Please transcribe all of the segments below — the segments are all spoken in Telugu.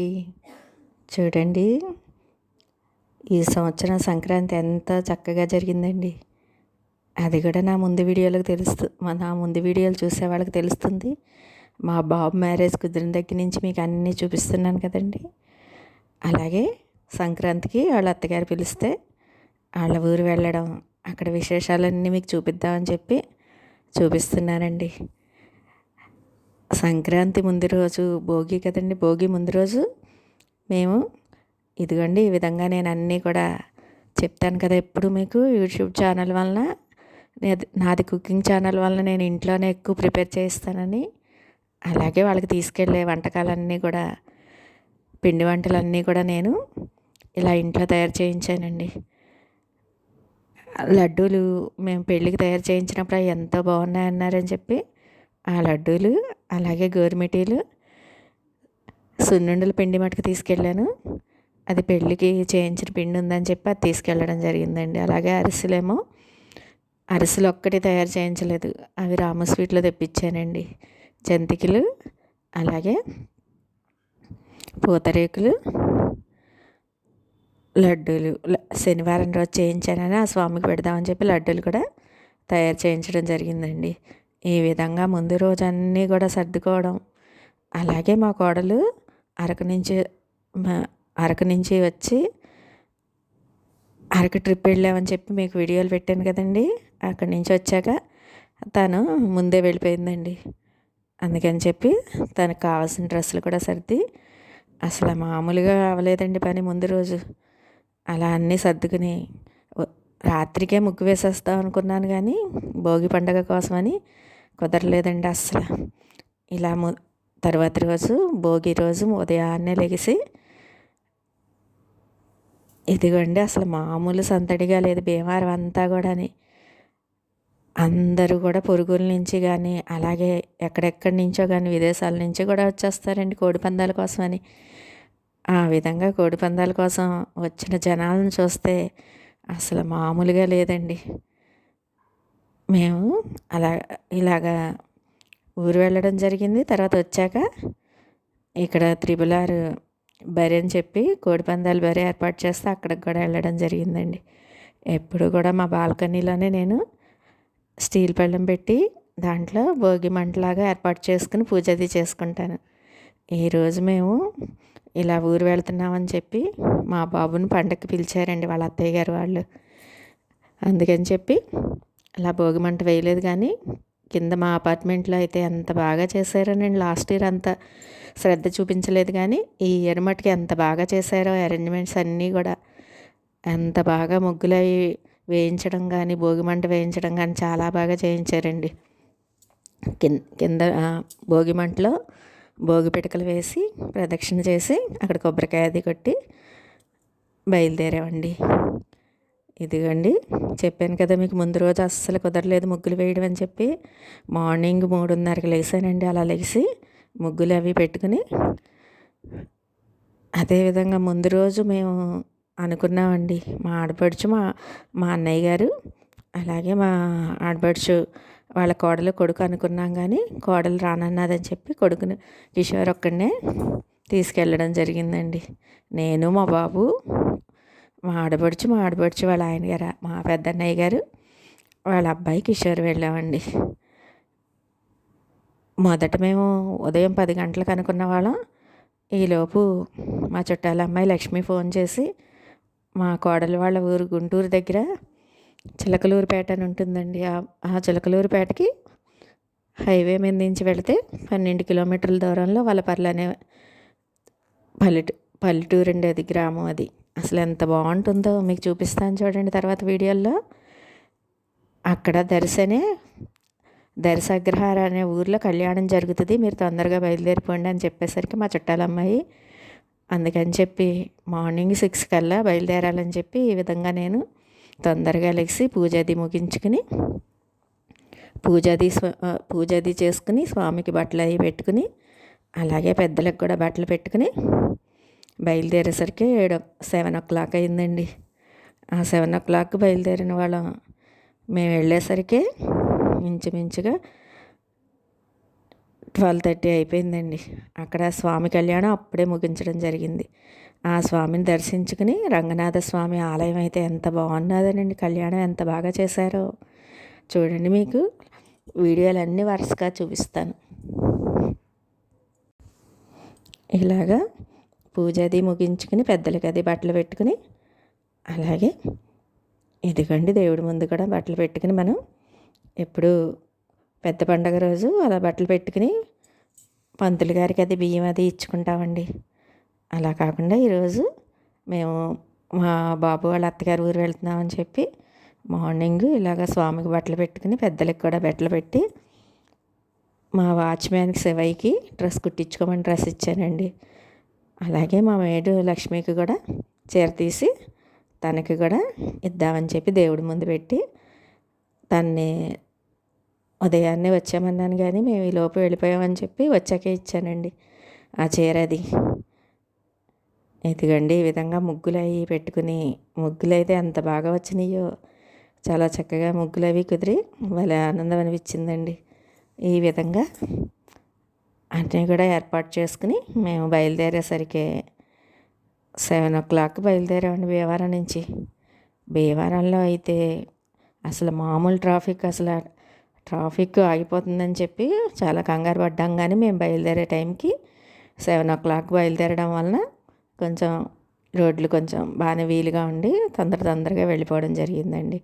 అందరికీ చూడండి. ఈ సంవత్సరం సంక్రాంతి ఎంత చక్కగా జరిగిందండి. అది కూడా నా ముందు వీడియోలకు తెలుస్తు నా ముందు వీడియోలు చూసే వాళ్ళకి తెలుస్తుంది. మా బాబు మ్యారేజ్ కుదిరిన దగ్గర నుంచి మీకు అన్నీ చూపిస్తున్నాను కదండి. అలాగే సంక్రాంతికి వాళ్ళ అత్తగారు పిలిస్తే వాళ్ళ ఊరు వెళ్ళడం అక్కడ విశేషాలన్నీ మీకు చూపిద్దామని చెప్పి చూపిస్తున్నానండి. సంక్రాంతి ముందు రోజు భోగి కదండి భోగి ముందు రోజు మేము ఇదిగోండి ఈ విధంగా నేను అన్నీ కూడా చెప్తాను కదా ఎప్పుడు మీకు యూట్యూబ్ ఛానల్ వలన. నాది కుకింగ్ ఛానల్ వలన నేను ఇంట్లోనే ఎక్కువ ప్రిపేర్ చేస్తానని. అలాగే వాళ్ళకి తీసుకెళ్ళే వంటకాలన్నీ కూడా పిండి వంటలన్నీ కూడా నేను ఇలా ఇంట్లో తయారు చేయించానండి. లడ్డూలు మేము పెళ్ళికి తయారు చేయించినప్పుడు అవి ఎంతో బాగున్నాయన్నారని చెప్పి ఆ లడ్డూలు అలాగే గోరుమిటీలు సున్నుండల పిండి మటుకు తీసుకెళ్ళాను. అది పెళ్ళికి చేయించిన పిండి ఉందని చెప్పి అది తీసుకెళ్ళడం జరిగిందండి. అలాగే అరిసెలేమో అరిసెలు ఒక్కటి తయారు చేయించలేదు. అవి రాము స్వీట్లో తెప్పించానండి. జంతికలు అలాగే పూతరేకులు లడ్డూలు. శనివారం రోజు చేయించానని ఆ స్వామికి పెడదామని చెప్పి లడ్డూలు కూడా తయారు చేయించడం జరిగిందండి. ఈ విధంగా ముందు రోజు అన్నీ కూడా సర్దుకోవడం. అలాగే మా కోడలు అరకు నుంచి అరకు నుంచి వచ్చి అరకు ట్రిప్ వెళ్ళామని చెప్పి మీకు వీడియోలు పెట్టాను కదండి. అక్కడి నుంచి వచ్చాక తను ముందే వెళ్ళిపోయిందండి. అందుకని చెప్పి తనకు కావాల్సిన డ్రెస్సులు కూడా సర్ది అసలు మామూలుగా అవ్వలేదండి పని ముందు రోజు. అలా అన్నీ సర్దుకుని రాత్రికే ముగ్గు వేసేస్తాం అనుకున్నాను కానీ భోగి పండగ కోసమని కుదరలేదండి అస్సలు. ఇలా ము తర్వాత రోజు భోగి రోజు ఉదయాన్నే లెగిసి ఇదిగోండి అసలు మామూలు సంతడిగా లేదు భీమవరం అంతా కూడాని. అందరూ కూడా పొరుగుల నుంచి కానీ అలాగే ఎక్కడెక్కడి నుంచో కానీ విదేశాల నుంచి కూడా వచ్చేస్తారండి కోడిపందాల కోసమని. ఆ విధంగా కోడిపందాల కోసం వచ్చిన జనాలను చూస్తే అసలు మామూలుగా లేదండి. మేము అలా ఇలాగా ఊరు వెళ్ళడం జరిగింది. తర్వాత వచ్చాక ఇక్కడ త్రిబుల్ ఆర్ బరి అని చెప్పి కోడిపందాలు బరి ఏర్పాటు చేస్తే అక్కడికి కూడా వెళ్ళడం జరిగిందండి. ఎప్పుడు కూడా మా బాల్కనీలోనే నేను స్టీల్ పళ్ళెం పెట్టి దాంట్లో భోగి మంటలాగా ఏర్పాటు చేసుకుని పూజ అది చేసుకుంటాను. ఈరోజు మేము ఇలా ఊరు వెళ్తున్నామని చెప్పి మా బాబుని పండగకి పిలిచారండి వాళ్ళ అత్తయ్య గారు వాళ్ళు. అందుకని చెప్పి అలా భోగిమంట వేయలేదు కానీ కింద మా అపార్ట్మెంట్లో అయితే ఎంత బాగా చేశారో నేను లాస్ట్ ఇయర్ అంత శ్రద్ధ చూపించలేదు కానీ ఈ ఇయర్ మటుకి ఎంత బాగా చేశారో అరేంజ్మెంట్స్ అన్నీ కూడా ఎంత బాగా ముగ్గులు వేయించడం కానీ భోగిమంట వేయించడం కానీ చాలా బాగా చేయించారండి. కింద కింద భోగిమంటలో భోగి పిటకలు వేసి ప్రదక్షిణ చేసి అక్కడ కొబ్బరికాయ అది కొట్టి బయలుదేరామండి. ఇదిగండి చెప్పాను కదా మీకు ముందు రోజు అస్సలు కుదరలేదు ముగ్గులు వేయడం అని చెప్పి. మార్నింగ్ మూడున్నరకి లేసానండి అలా లేచి ముగ్గులు అవి పెట్టుకుని. అదేవిధంగా ముందు రోజు మేము అనుకున్నామండి మా ఆడపడుచు మా మా అన్నయ్య గారు అలాగే మా ఆడపడుచు వాళ్ళ కోడలు కొడుకు అనుకున్నాం కానీ కోడలు రానన్నదని చెప్పి కొడుకుని కిషోర్ ఒక్కడనే తీసుకెళ్ళడం జరిగిందండి. నేను మా బాబు మా ఆడపడుచు మా ఆడపడుచు వాళ్ళ ఆయన గారు మా పెద్దన్నయ్య గారు వాళ్ళ అబ్బాయి కిషోర్ వెళ్ళామండి. మొదట మేము ఉదయం పది గంటలకు అనుకున్న వాళ్ళం. ఈలోపు మా చుట్టాల అమ్మాయి లక్ష్మి ఫోన్ చేసి మా కోడలు వాళ్ళ ఊరు గుంటూరు దగ్గర చిలకలూరుపేట అని ఉంటుందండి. ఆ చిలకలూరుపేటకి హైవే మీద నుంచి వెళితే పన్నెండు కిలోమీటర్ల దూరంలో వలపర్లు అనే పల్లెటూ పల్లెటూరు అండి అది గ్రామం అది. అసలు ఎంత బాగుంటుందో మీకు చూపిస్తాను చూడండి తర్వాత వీడియోల్లో. అక్కడ దర్శనే దర్శగ్రహార అనే ఊర్లో కళ్యాణం జరుగుతుంది. మీరు తొందరగా బయలుదేరిపోండి అని చెప్పేసరికి మా చుట్టాలమ్మాయి అందుకని చెప్పి మార్నింగ్ సిక్స్ కల్లా బయలుదేరాలని చెప్పి ఈ విధంగా నేను తొందరగా లెగిసి పూజ అది ముగించుకుని పూజ అది పూజ అది చేసుకుని స్వామికి బట్టలు అవి పెట్టుకుని అలాగే పెద్దలకు కూడా బట్టలు పెట్టుకుని బయలుదేరేసరికి ఏడు సెవెన్ ఓ క్లాక్ అయిందండి. ఆ సెవెన్ ఓ క్లాక్ బయలుదేరిన వాళ్ళం. మేము వెళ్ళేసరికి ఇంచుమించుగా ట్వెల్వ్ థర్టీ అయిపోయిందండి. అక్కడ స్వామి కళ్యాణం అప్పుడే ముగించడం జరిగింది. ఆ స్వామిని దర్శించుకుని రంగనాథ స్వామి ఆలయం అయితే ఎంత బాగున్నదనండి. కళ్యాణం ఎంత బాగా చేశారో. చూడండి మీకు వీడియోలన్నీ వరుసగా చూపిస్తాను. ఇలాగా పూజ అది ముగించుకుని పెద్దలకి అది బట్టలు పెట్టుకుని అలాగే ఇదిగోండి దేవుడి ముందు కూడా బట్టలు పెట్టుకుని మనం ఎప్పుడు పెద్ద పండగ రోజు అలా బట్టలు పెట్టుకుని పంతులు గారికి అది బియ్యం అది ఇచ్చుకుంటామండి. అలా కాకుండా ఈరోజు మేము మా బాబు వాళ్ళ అత్తగారు ఊరు వెళ్తున్నామని చెప్పి మార్నింగ్ ఇలాగ స్వామికి బట్టలు పెట్టుకుని పెద్దలకి కూడా బట్టలు పెట్టి మా వాచ్మ్యాన్కి శివయ్యకి డ్రెస్ కుట్టించుకోమని డ్రెస్ ఇచ్చానండి. అలాగే మా మేడు లక్ష్మికి కూడా చీర తీసి తనకి కూడా ఇద్దామని చెప్పి దేవుడి ముందు పెట్టి తన్ని ఉదయాన్నే వచ్చామన్నాను కానీ మేము ఈ లోపు వెళ్ళిపోయామని చెప్పి వచ్చాకే ఇచ్చానండి ఆ చీర అది. ఇదిగండి ఈ విధంగా ముగ్గులు అవి పెట్టుకుని ముగ్గులు అయితే ఎంత బాగా వచ్చినాయో. చాలా చక్కగా ముగ్గులు అవి కుదిరి భలే ఆనందం అనిపించిందండి. ఈ విధంగా అన్నీ కూడా ఏర్పాటు చేసుకుని మేము బయలుదేరేసరికి సెవెన్ ఓ క్లాక్ బయలుదేరామండి భీమవరం నుంచి. భీమవరంలో అయితే అసలు మామూలు ట్రాఫిక్ అసలు ట్రాఫిక్ ఆగిపోతుందని చెప్పి చాలా కంగారు పడ్డాం కానీ మేము బయలుదేరే టైంకి సెవెన్ ఓ క్లాక్ బయలుదేరడం వలన కొంచెం రోడ్లు కొంచెం బాగానే వీలుగా ఉండి తొందర తొందరగా వెళ్ళిపోవడం జరిగిందండి.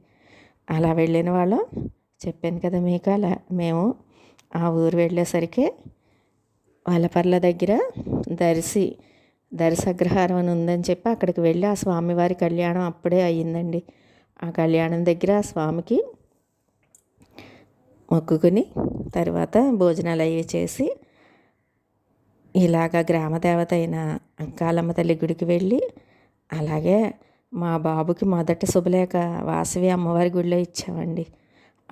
అలా వెళ్ళిన వాళ్ళం చెప్పాను కదా మీకు అలా మేము ఆ ఊరు వెళ్ళేసరికి వాళ్ళపర్ల దగ్గర దర్శి దర్శగ్రహారం అని ఉందని చెప్పి అక్కడికి వెళ్ళి ఆ స్వామివారి కళ్యాణం అప్పుడే అయ్యిందండి. ఆ కళ్యాణం దగ్గర ఆ స్వామికి మొక్కుకుని తర్వాత భోజనాలు అవి చేసి ఇలాగ గ్రామదేవత అయిన అంకాలమ్మ తల్లి గుడికి వెళ్ళి అలాగే మా బాబుకి మొదట శుభలేఖ వాసవి అమ్మవారి గుడిలో ఇచ్చామండి.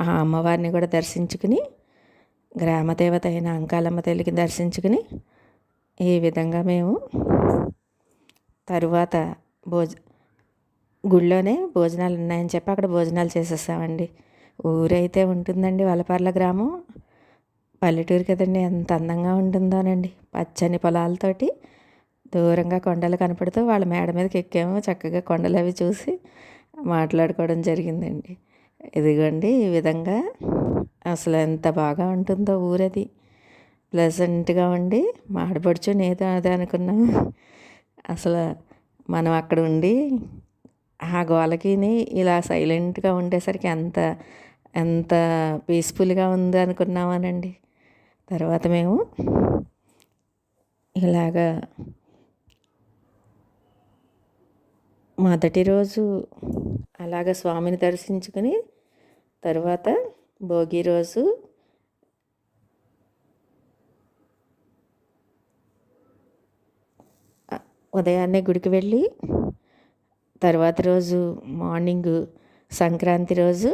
ఆ అమ్మవారిని కూడా దర్శించుకుని గ్రామదేవత అయిన అంకాలమ్మ తల్లికి దర్శించుకుని ఈ విధంగా మేము తరువాత భోజ గుళ్ళోనే భోజనాలు ఉన్నాయని చెప్పి అక్కడ భోజనాలు చేసేస్తామండి. ఊరైతే ఉంటుందండి వలపర్ల గ్రామం. పల్లెటూరు కదండి ఎంత అందంగా ఉంటుందోనండి. పచ్చని పొలాలతోటి దూరంగా కొండలు కనపడుతూ వాళ్ళ మేడ మీదకి ఎక్కాము. చక్కగా కొండలు అవి చూసి మాట్లాడుకోవడం జరిగిందండి. ఇదిగోండి ఈ విధంగా అసలు ఎంత బాగా ఉంటుందో ఊరది. ప్లెజెంట్గా ఉండి మాడపడుచు నేదో అదే అనుకున్నాం. అసలు మనం అక్కడ ఉండి ఆ గోలకిని ఇలా సైలెంట్గా ఉండేసరికి ఎంత ఎంత పీస్ఫుల్గా ఉంది అనుకున్నామనండి. తర్వాత మేము ఇలాగా మొదటి రోజు అలాగ స్వామిని దర్శించుకుని తర్వాత భోగి రోజు. ఉదయాన్నే గుడికి వెళ్ళి తర్వాత రోజు మార్నింగ్ సంక్రాంతి రోజు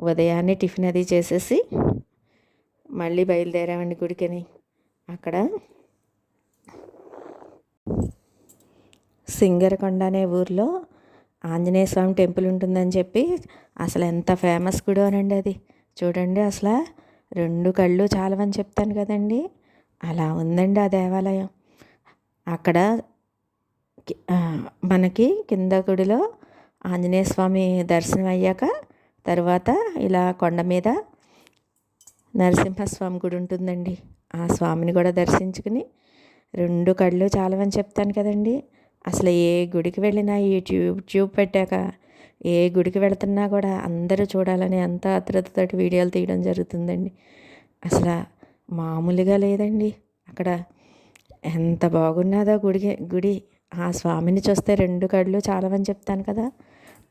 ఉదయాన్నే టిఫిన్ అది చేసేసి మళ్ళీ బయలుదేరామండి గుడికని. అక్కడ సింగరకొండ అనే ఊర్లో ఆంజనేయ స్వామి టెంపుల్ ఉంటుందని చెప్పి అసలు ఎంత ఫేమస్ గుడి అనండి అది. చూడండి అసలు రెండు కళ్ళు చాలవని చెప్తాను కదండి. అలా ఉందండి ఆ దేవాలయం. అక్కడ మనకి కింద గుడిలో ఆంజనేయ స్వామి దర్శనం అయ్యాక తర్వాత ఇలా కొండ మీద నరసింహస్వామి గుడి ఉంటుందండి. ఆ స్వామిని కూడా దర్శించుకుని రెండు కళ్ళు చాలవని చెప్తాను కదండి. అసలు ఏ గుడికి వెళ్ళినా ఈ ట్యూబ్ ట్యూబ్ పెట్టాక ఏ గుడికి వెళుతున్నా కూడా అందరూ చూడాలని అంత ఆతృతతోటి వీడియోలు తీయడం జరుగుతుందండి. అసలు మామూలుగా లేదండి. అక్కడ ఎంత బాగున్నదో గుడికి గుడి. ఆ స్వామిని చూస్తే రెండు కళ్ళు చాలవని చెప్తాను కదా.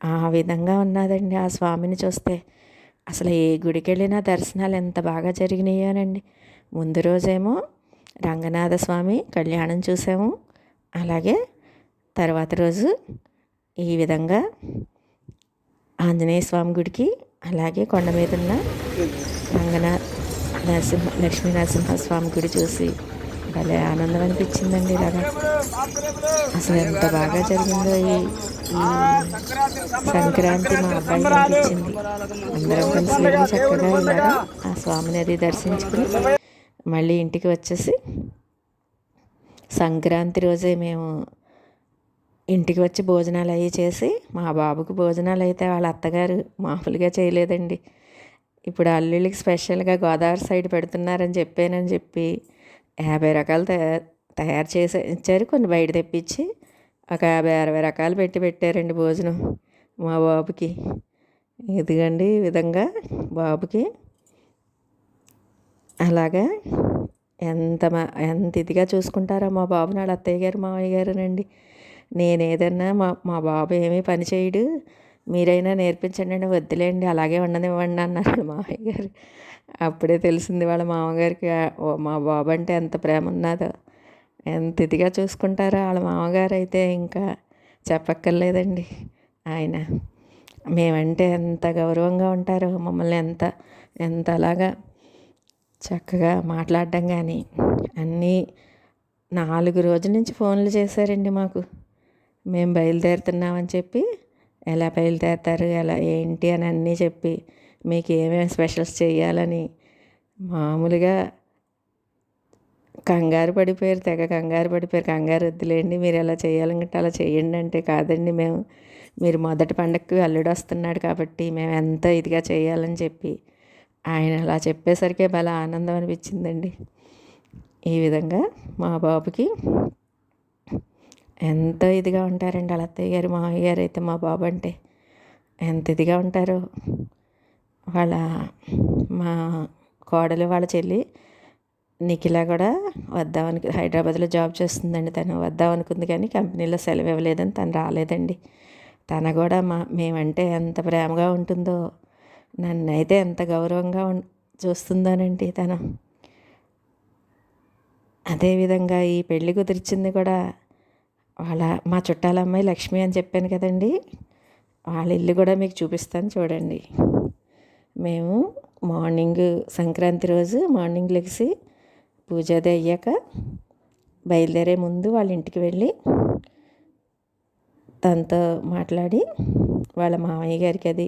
ఆ విధంగా ఉన్నదండి ఆ స్వామిని చూస్తే. అసలు ఏ గుడికి వెళ్ళినా దర్శనాలు ఎంత బాగా జరిగినాయోనండి. ముందు రోజేమో రంగనాథ స్వామి కళ్యాణం చూసాము. అలాగే తర్వాత రోజు ఈ విధంగా ఆంజనేయ స్వామి గుడికి అలాగే కొండ మీద ఉన్న రంగనాథ నరసింహ లక్ష్మీ నరసింహస్వామి గుడి చూసి భలే ఆనందం అనిపించిందండి ఇలాగా అసలు ఎంత బాగా జరిగిందో ఈ సంక్రాంతి మా అబ్బాయి అనిపించింది అందరం కలిసి వెళ్ళి చక్కగా ఇలాగా ఆ స్వామిని అది దర్శించుకుని మళ్ళీ ఇంటికి వచ్చేసి సంక్రాంతి రోజే మేము ఇంటికి వచ్చి భోజనాలు అవి చేసి మా బాబుకి భోజనాలు అయితే వాళ్ళ అత్తగారు మామూలుగా చేయలేదండి. ఇప్పుడు అల్లుళ్ళకి స్పెషల్గా గోదావరి సైడ్ పెడుతున్నారని చెప్పానని చెప్పి యాభై రకాలు తయారు తయారు చేసి ఇచ్చారు. కొన్ని బయట తెప్పించి ఒక యాభై అరవై రకాలు పెట్టి పెట్టారండి భోజనం మా బాబుకి. ఇదిగండి ఈ విధంగా బాబుకి అలాగా ఎంత మా ఎంత ఇదిగా చూసుకుంటారో మా బాబు నాడు అత్తయ్య గారు మామయ్య గారునండి. నేను ఏదన్నా మా మా బాబు ఏమీ పని చేయడు. మీరైనా నేర్పించండి వద్దులేండి అలాగే ఉండనివ్వండి అన్నారు మామయ్య గారు. అప్పుడే తెలిసింది వాళ్ళ మామగారికి మా బాబు అంటే ఎంత ప్రేమ ఉన్నదో. ఎంత ఇదిగా చూసుకుంటారో వాళ్ళ మామగారు అయితే ఇంకా చెప్పక్కర్లేదండి ఆయన. మేమంటే ఎంత గౌరవంగా ఉంటారో మమ్మల్ని ఎంత ఎంత అలాగా చక్కగా మాట్లాడడం కానీ అన్నీ నాలుగు రోజుల నుంచి ఫోన్లు చేశారండి మాకు. మేము బయలుదేరుతున్నామని చెప్పి ఎలా బయలుదేరుతారు? ఎలా ఏంటి? అని అన్నీ చెప్పి మీకు ఏమేమి స్పెషల్స్ చేయాలని మామూలుగా కంగారు పడిపోయారు తెగ కంగారు పడిపోయారు. కంగారు వద్దులేండి మీరు ఎలా చేయాలంటే అలా చేయండి అంటే కాదండి మేము మీరు మొదటి పండగకి అల్లుడు వస్తున్నాడు కాబట్టి మేము ఎంత ఇదిగా చేయాలని చెప్పి ఆయన అలా చెప్పేసరికి భలే ఆనందం అనిపించిందండి. ఈ విధంగా మా బాబుకి ఎంత ఇదిగా ఉంటారండి వాళ్ళ అత్తయ్య గారు మామయ్య గారు అయితే మా బాబు అంటే. ఎంత ఇదిగా ఉంటారో. వాళ్ళ మా కోడలు వాళ్ళ చెల్లి నిఖిల కూడా వద్దామని హైదరాబాద్లో జాబ్ చేస్తుందండి తను. వద్దామనుకుంది కానీ కంపెనీలో సెలవు ఇవ్వలేదని తను రాలేదండి. తన కూడా మా మేమంటే ఎంత ప్రేమగా ఉంటుందో నన్ను అయితే ఎంత గౌరవంగా చూస్తుందోనండి తను. అదేవిధంగా ఈ పెళ్ళి కుదిర్చింది కూడా వాళ్ళ మా చుట్టాల అమ్మాయి లక్ష్మి అని చెప్పాను కదండి. వాళ్ళ ఇల్లు కూడా మీకు చూపిస్తాను చూడండి. మేము మార్నింగ్ సంక్రాంతి రోజు మార్నింగ్ లెగిసి పూజ అది అయ్యాక బయలుదేరే ముందు వాళ్ళ ఇంటికి వెళ్ళి తనతో మాట్లాడి వాళ్ళ మామయ్య గారికి అది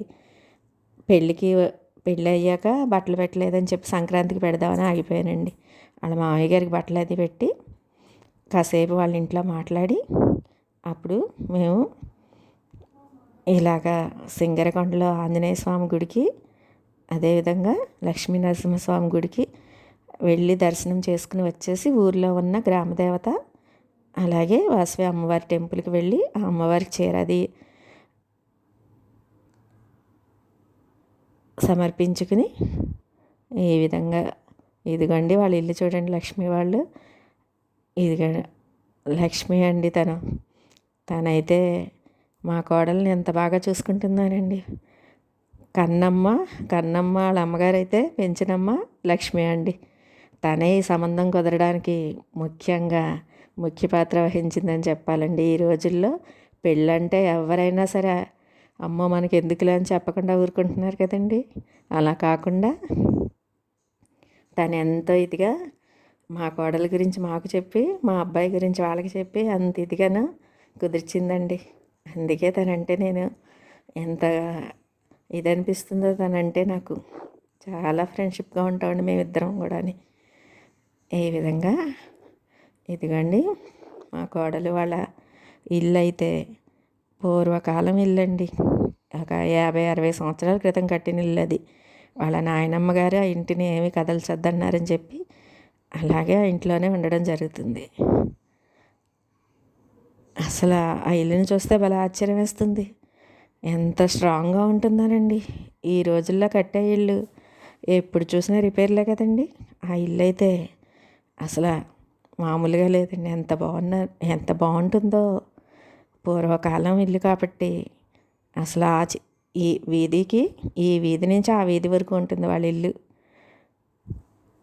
పెళ్ళికి పెళ్ళి అయ్యాక బట్టలు పెట్టలేదని చెప్పి సంక్రాంతికి పెడదామని ఆగిపోయానండి. వాళ్ళ మామయ్య గారికి బట్టలు అది పెట్టి కాసేపు వాళ్ళ ఇంట్లో మాట్లాడి అప్పుడు మేము ఇలాగా సింగరకొండలో ఆంజనేయ స్వామి గుడికి అదేవిధంగా లక్ష్మీ నరసింహస్వామి గుడికి వెళ్ళి దర్శనం చేసుకుని వచ్చేసి ఊర్లో ఉన్న గ్రామదేవత అలాగే వాసవి అమ్మవారి టెంపుల్కి వెళ్ళి ఆ అమ్మవారికి చేరది సమర్పించుకుని ఈ విధంగా ఇదిగోండి వాళ్ళ ఇల్లు చూడండి లక్ష్మి వాళ్ళు. ఇది లక్ష్మి అండి తను. తనైతే మా కోడల్ని ఎంత బాగా చూసుకుంటున్నానండి కన్నమ్మ కన్నమ్మ వాళ్ళ అమ్మగారు అయితే పెంచినమ్మ లక్ష్మి అండి. తనే ఈ సంబంధం కుదరడానికి ముఖ్యంగా ముఖ్య పాత్ర వహించిందని చెప్పాలండి. ఈ రోజుల్లో పెళ్ళంటే ఎవరైనా సరే అమ్మ మనకి ఎందుకులే అని చెప్పకుండా ఊరుకుంటున్నారు కదండి. అలా కాకుండా తను ఎంతో ఇదిగా మా కోడల గురించి మాకు చెప్పి మా అబ్బాయి గురించి వాళ్ళకి చెప్పి అంత ఇదిగాను కుదిర్చిందండి. అందుకే తనంటే నేను ఎంత ఇది అనిపిస్తుందో తనంటే నాకు చాలా ఫ్రెండ్షిప్గా ఉంటామండి మేమిద్దరం కూడా ఈ విధంగా ఇదిగండి మా కోడలు వాళ్ళ ఇల్లు అయితే పూర్వకాలం ఇల్లు అండి ఒక యాభై అరవై సంవత్సరాల క్రితం కట్టిన ఇల్లు అది. వాళ్ళ నాయనమ్మ గారు ఆ ఇంటిని ఏమి కదల్చొద్దన్నారని చెప్పి అలాగే ఆ ఇంట్లోనే ఉండడం జరుగుతుంది. అసలు ఆ ఇల్లుని చూస్తే భలే ఆశ్చర్యం వేస్తుంది ఎంత స్ట్రాంగ్గా ఉంటుందోనండి. ఈ రోజుల్లో కట్టే ఇల్లు ఎప్పుడు చూసినా రిపేర్లే కదండి. ఆ ఇల్లు అయితే అసలు మామూలుగా లేదండి. ఎంత బాగున్న ఎంత బాగుంటుందో. పూర్వకాలం ఇల్లు కాబట్టి అసలు ఆ ఈ వీధికి ఈ వీధి నుంచి ఆ వీధి వరకు ఉంటుంది వాళ్ళ ఇల్లు.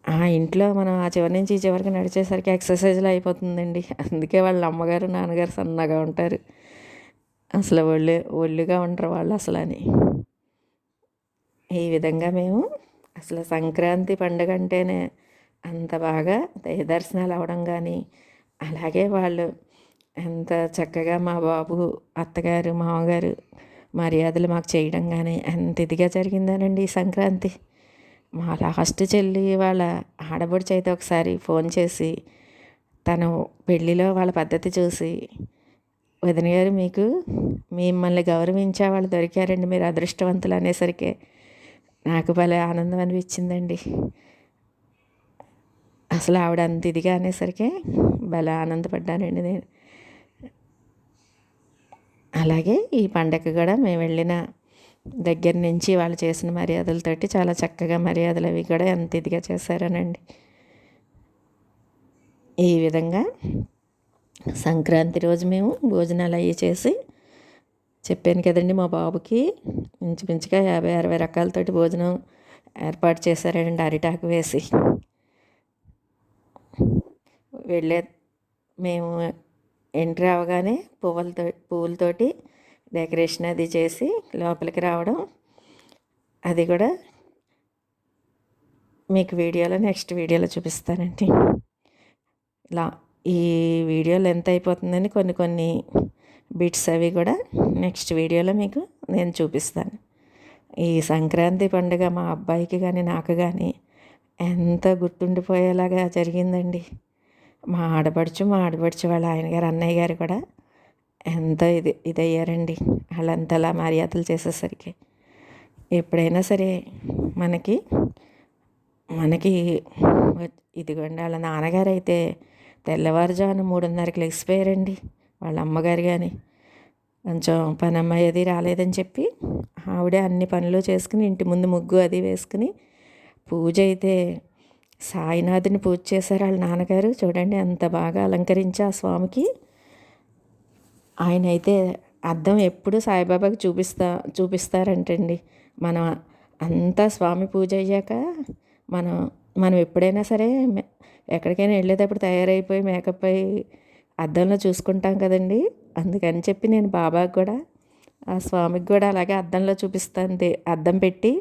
ఆ ఇంట్లో మనం ఆ చివరి నుంచి ఈ చివరికి నడిచేసరికి ఎక్సర్సైజ్లు అయిపోతుందండి. అందుకే వాళ్ళ అమ్మగారు నాన్నగారు సన్నగా ఉంటారు. అసలు ఒళ్ళు ఒళ్ళుగా ఉంటారు వాళ్ళు అసలు అని. ఈ విధంగా మేము అసలు సంక్రాంతి పండుగ అంటేనే అంత బాగా దర్శనాలు అవ్వడం కానీ అలాగే వాళ్ళు ఎంత చక్కగా మా బాబు అత్తగారు మామగారు మర్యాదలు మాకు చేయడం కానీ ఎంత ఇదిగా జరిగిందనండి ఈ సంక్రాంతి. మా లాస్ట్ చెల్లి వాళ్ళ ఆడబడుచు అయితే ఒకసారి ఫోన్ చేసి తను పెళ్ళిలో వాళ్ళ పద్ధతి చూసి వదిన గారు మీకు మిమ్మల్ని గౌరవించే వాళ్ళు దొరికారండి మీరు అదృష్టవంతులు అనేసరికి నాకు భలే ఆనందం అనిపించిందండి. అసలు ఆవిడ అంత ఇదిగా అనేసరికి భలే ఆనందపడ్డానండి నేను. అలాగే ఈ పండగ కూడా మేము వెళ్ళిన దగ్గర నుంచి వాళ్ళు చేసిన మర్యాదలతోటి చాలా చక్కగా మర్యాదలు అవి కూడా ఎంత ఇదిగా చేశారనండి. ఈ విధంగా సంక్రాంతి రోజు మేము భోజనాలు అవి చేసి చెప్పాను కదండి మా బాబుకి ఇంచుమించుగా యాభై అరవై రకాలతోటి భోజనం ఏర్పాటు చేశారండి అరిటాకు వేసి. వెళ్ళే మేము ఎంట్రీ అవగానే పువ్వులతో పువ్వులతోటి డెకరేషన్ అది చేసి లోపలికి రావడం. అది కూడా మీకు వీడియోలో నెక్స్ట్ వీడియోలో చూపిస్తానండి. ఇలా ఈ వీడియో లెంత్ అయిపోతుందని కొన్ని కొన్ని బిట్స్ అవి కూడా నెక్స్ట్ వీడియోలో మీకు నేను చూపిస్తాను. ఈ సంక్రాంతి పండుగ మా అబ్బాయికి కానీ నాకు కానీ ఎంత గుర్తుండిపోయేలాగా జరిగిందండి. మా ఆడపడుచు మా ఆడపడుచు వాళ్ళ ఆయన గారు అన్నయ్య గారు కూడా ఎంత ఇది ఇదయ్యారండి. వాళ్ళంతలా మర్యాదలు చేసేసరికి. ఎప్పుడైనా సరే మనకి మనకి ఇదిగోండి వాళ్ళ నాన్నగారు అయితే తెల్లవారుజామున మూడున్నరకి లెగిసిపోయారండి వాళ్ళ అమ్మగారు కానీ కొంచెం పని అమ్మాయి అది రాలేదని చెప్పి ఆవిడే అన్ని పనులు చేసుకుని ఇంటి ముందు ముగ్గు అది వేసుకుని పూజ అయితే సాయినాథుని పూజ చేశారు వాళ్ళ నాన్నగారు. చూడండి అంత బాగా అలంకరించి ఆ స్వామికి. ఆయన అయితే అద్దం ఎప్పుడు సాయిబాబాకి చూపిస్తా చూపిస్తారంటండి. మనం అంతా స్వామి పూజ అయ్యాక మనం మనం ఎప్పుడైనా సరే ఎక్కడికైనా వెళ్ళేటప్పుడు తయారైపోయి మేకప్ అయి అద్దంలో చూసుకుంటాం కదండి. అందుకని చెప్పి నేను బాబాకి కూడా ఆ స్వామికి కూడా అలాగే అద్దంలో చూపిస్తాను అద్దం పెట్టి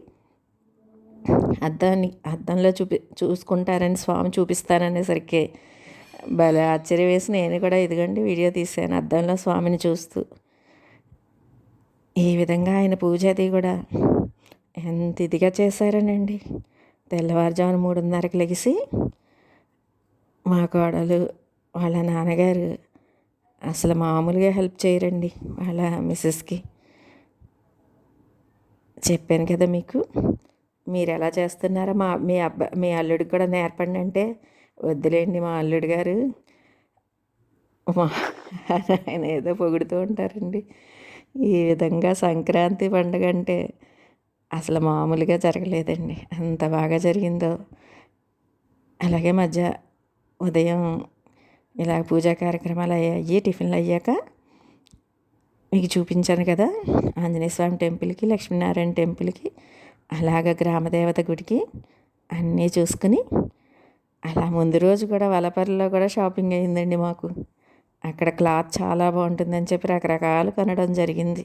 అద్దాన్ని అద్దంలో చూపి చూసుకుంటారని స్వామి చూపిస్తారనేసరికి భలే ఆశ్చర్యం వేసి నేను కూడా ఇదిగండి వీడియో తీసాను అద్దంలో స్వామిని చూస్తూ. ఈ విధంగా ఆయన పూజ అది కూడా. ఎంత ఇదిగా చేశారనండి. తెల్లవారుజామున మూడున్నరకు లెగిసి మా కోడలు వాళ్ళ నాన్నగారు అసలు మామూలుగా హెల్ప్ చేయరండి వాళ్ళ మిస్సెస్కి. చెప్పాను కదా మీకు మీరు ఎలా చేస్తున్నారో మా మీ అబ్బా మీ అల్లుడికి కూడా నేర్పండి అంటే వద్దులేండి మా అల్లుడు గారు. మా ఆయన ఏదో పొగుడుతూ ఉంటారండి. ఈ విధంగా సంక్రాంతి పండుగ అంటే అసలు మామూలుగా జరగలేదండి. అంత బాగా జరిగిందో అలాగే మధ్య ఉదయం ఇలా పూజా కార్యక్రమాలు అయ్యాయి టిఫిన్లు అయ్యాక మీకు చూపించాను కదా ఆంజనేయ స్వామి టెంపుల్కి లక్ష్మీనారాయణ టెంపుల్కి అలాగ గ్రామదేవత గుడికి అన్నీ చూసుకుని అలా ముందు రోజు కూడా వలపర్లో కూడా షాపింగ్ అయిందండి మాకు. అక్కడ క్లాత్ చాలా బాగుంటుందని చెప్పి రకరకాలు కొనడం జరిగింది.